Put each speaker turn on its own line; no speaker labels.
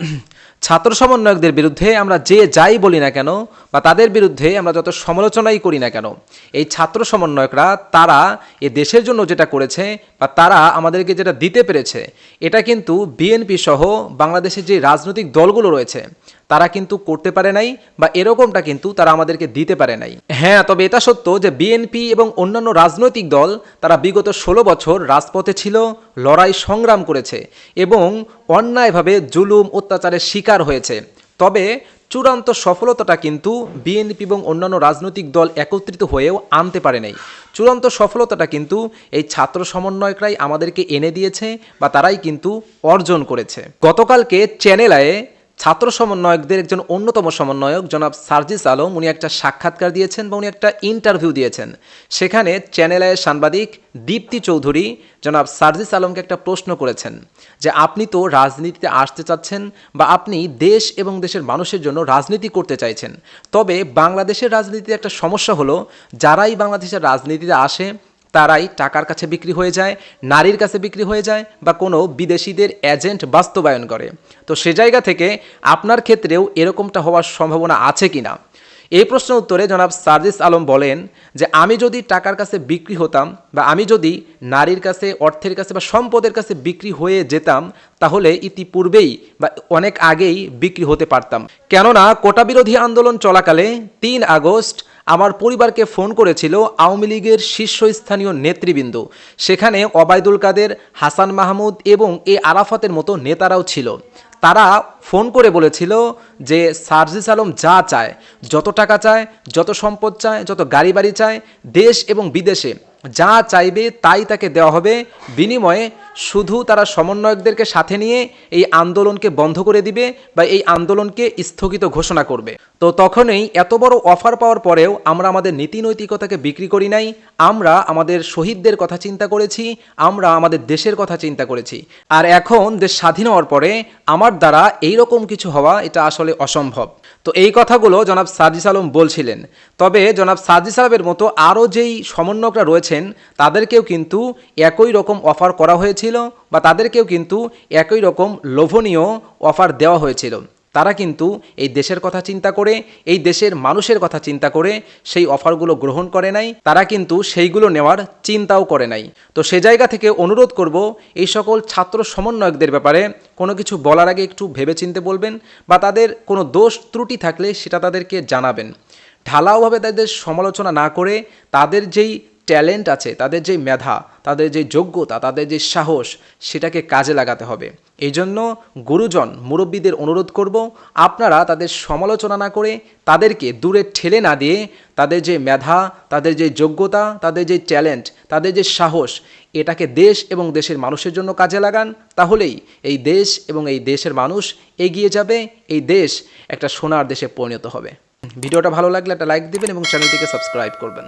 ছাত্র সমন্বয়কদের বিরুদ্ধে আমরা যে যাই বলি না কেন, বা তাদের বিরুদ্ধে আমরা যত সমালোচনাই করি না কেন, এই ছাত্র সমন্বয়করা, তারা এ দেশের জন্য যেটা করেছে, বা তারা আমাদেরকে যেটা দিতে পেরেছে, এটা কিন্তু বিএনপি সহ বাংলাদেশের যে রাজনৈতিক দলগুলো রয়েছে তারা কিন্তু করতে পারে নাই বা এরকমটা কিন্তু তারা আমাদেরকে দিতে পারে নাই। হ্যাঁ তবে এটা সত্য যে বিএনপি এবং অন্যান্য রাজনৈতিক দল তারা বিগত ষোলো বছর রাজপথে ছিল, লড়াই সংগ্রাম করেছে এবং অন্যায়ভাবে জুলুম, অত্যাচারের শিকার হয়েছে। তবে চূড়ান্ত সফলতাটা কিন্তু বিএনপি এবং অন্যান্য রাজনৈতিক দল একত্রিত হয়েও আনতে পারে নাই। চূড়ান্ত সফলতাটা কিন্তু এই ছাত্র সমন্বয়করাই আমাদেরকে এনে দিয়েছে বা তারাই কিন্তু অর্জন করেছে। গতকালকে চ্যানেল আয়ে ছাত্র সমন্বয়কদের একজন অন্যতম সমন্বয়ক, জনাব সার্জিস আলম, উনি একটা সাক্ষাৎকার দিয়েছেন বা উনি একটা ইন্টারভিউ দিয়েছেন। সেখানে চ্যানেলের সাংবাদিক দীপ্তি চৌধুরী, জনাব সার্জিস আলমকে একটা প্রশ্ন করেছেন যে, আপনি তো রাজনীতিতে আসতে চাচ্ছেন বা আপনি দেশ এবং দেশের মানুষের জন্য রাজনীতি করতে চাইছেন। তবে বাংলাদেশের রাজনীতিতে একটা সমস্যা হলো, যারাই বাংলাদেশের রাজনীতিতে আসে তারাই টাকার কাছে বিক্রি হয়ে যায়, নারীর কাছে বিক্রি হয়ে যায় বা কোনো বিদেশিদের এজেন্ট বাস্তবায়ন করে। তো সে জায়গা থেকে আপনার ক্ষেত্রেও এরকমটা হওয়ার সম্ভাবনা আছে কি না? এই প্রশ্নের উত্তরে জনাব সার্জিস আলম বলেন যে, আমি যদি টাকার কাছে বিক্রি হতাম বা আমি যদি নারীর কাছে, অর্থের কাছে বা সম্পদের কাছে বিক্রি হয়ে যেতাম, তাহলে ইতিপূর্বেই বা অনেক আগেই বিক্রি হতে পারতাম। কেননা কোটা বিরোধী আন্দোলন চলাকালে তিন আগস্ট আমার পরিবারকে ফোন করেছিল আওয়ামী লীগের শীর্ষস্থানীয় নেতৃবৃন্দ। সেখানে ওবায়দুল কাদের, হাসান মাহমুদ এবং এ আরাফাতের মতো নেতারাও ছিল। তারা ফোন করে বলেছিল যে, সার্জিস আলম যা চায়, যত টাকা চায়, যত সম্পদ চায়, যত গাড়ি বাড়ি চায়, দেশ এবং বিদেশে যা চাইবে তাই তাকে দেওয়া হবে। বিনিময়ে শুধু তারা সমন্বয়কদেরকে সাথে নিয়ে এই আন্দোলনকে বন্ধ করে দিবে বা এই আন্দোলনকে স্থগিত ঘোষণা করবে। তো তখনই এত বড় অফার পাওয়ার পরেও আমরা আমাদের নীতি নৈতিকতাকে বিক্রি করি নাই, আমরা আমাদের শহীদদের কথা চিন্তা করেছি, আমরা আমাদের দেশের কথা চিন্তা করেছি। আর এখন দেশ স্বাধীন হওয়ার পরে আমার দ্বারা এই রকম কিছু হওয়া এটা আসলে অসম্ভব। তো এই কথাগুলো জনাব সাজিস আলম বলছিলেন। তবে জনাব সাজিস আলমের মতো আরও যেই সমন্বয়করা রয়েছেন, তাদেরকেও কিন্তু একই রকম অফার করা হয়েছিল বা তাদেরকেও কিন্তু একই রকম লোভনীয় অফার দেওয়া হয়েছিল। তারা কিন্তু এই দেশের কথা চিন্তা করে, এই দেশের মানুষের কথা চিন্তা করে, সেই অফারগুলো গ্রহণ করে নাই, তারা কিন্তু সেইগুলো নেওয়ার চিন্তাও করে নাই। তো সে জায়গা থেকে অনুরোধ করব, এই সকল ছাত্র সমন্বয়কদের ব্যাপারে কোনো কিছু বলার আগে একটু ভেবেচিন্তে বলবেন বা তাদের কোনো দোষ ত্রুটি থাকলে সেটা তাদেরকে জানাবেন। ঢালাওভাবে তাদের সমালোচনা না করে তাদের যেই ট্যালেন্ট আছে, তাদের যে মেধা, তাদের যে যোগ্যতা, তাদের যে সাহস, সেটাকে কাজে লাগাতে হবে। এই জন্য গুরুজন, মুরব্বীদের অনুরোধ করব, আপনারা তাদের সমালোচনা না করে তাদেরকে দূরে ঠেলে না দিয়ে তাদের যে মেধা, তাদের যে যোগ্যতা, তাদের যে ট্যালেন্ট, তাদের যে সাহস, এটাকে দেশ এবং দেশের মানুষের জন্য কাজে লাগান। তাহলেই এই দেশ এবং এই দেশের মানুষ এগিয়ে যাবে, এই দেশ একটা সোনার দেশে পরিণত হবে। ভিডিওটা ভালো লাগলে একটা লাইক দিবেন এবং চ্যানেলটিকে সাবস্ক্রাইব করবেন।